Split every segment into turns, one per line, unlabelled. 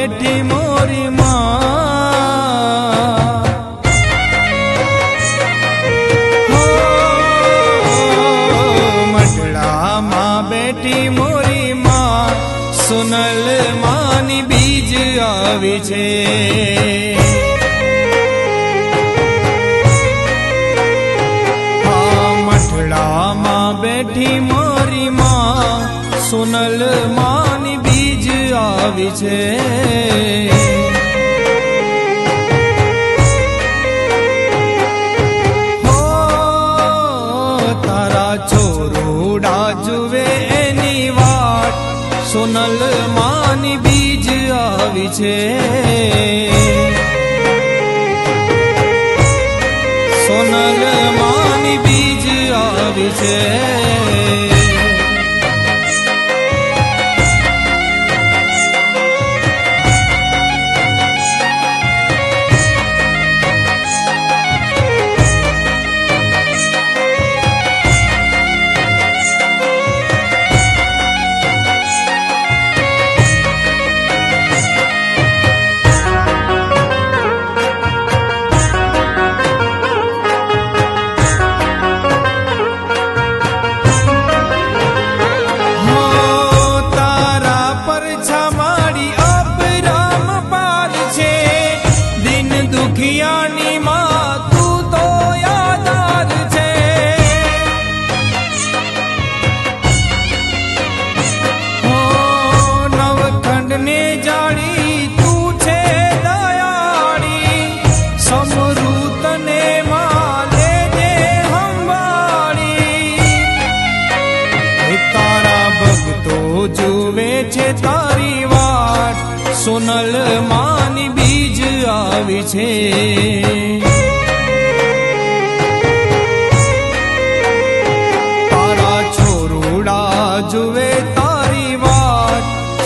બેઠી મોરી મટડામાં બેઠી મોરી માં સુનલ માની બીજ આવી છે. મઠડામાં બેઠી મોરી માં સુનલ માની બીજ આવી છે. સોનલ માની બીજ આવી છે. સોનલ માની બીજ આવી છે. સોનલ માની બીજ આવી છે. તારા છોરુડા જુએ તારી વાત,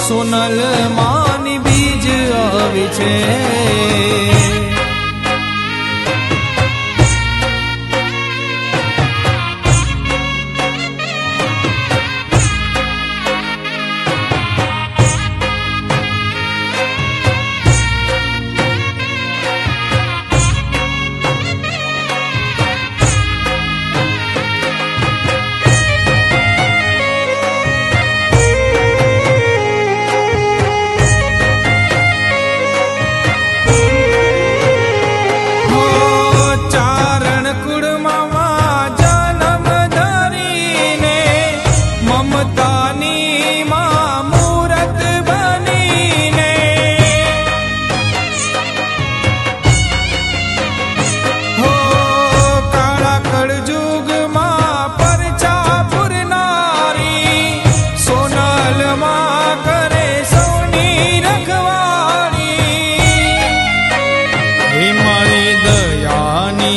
સોનલ માની બીજ આવી છે.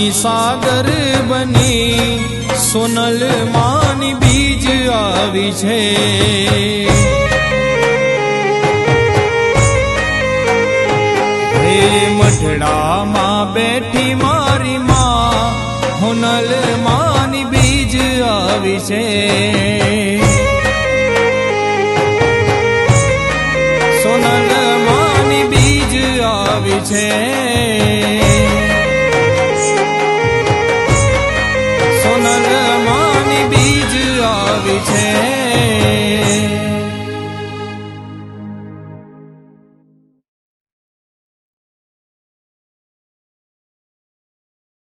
દયાની સાગર બની સોનલ માની બીજ આવી છે મઢડામાં બેઠી મારી માં હોનલ માની બીજ આવી છે સોનલ માની બીજ આવી છે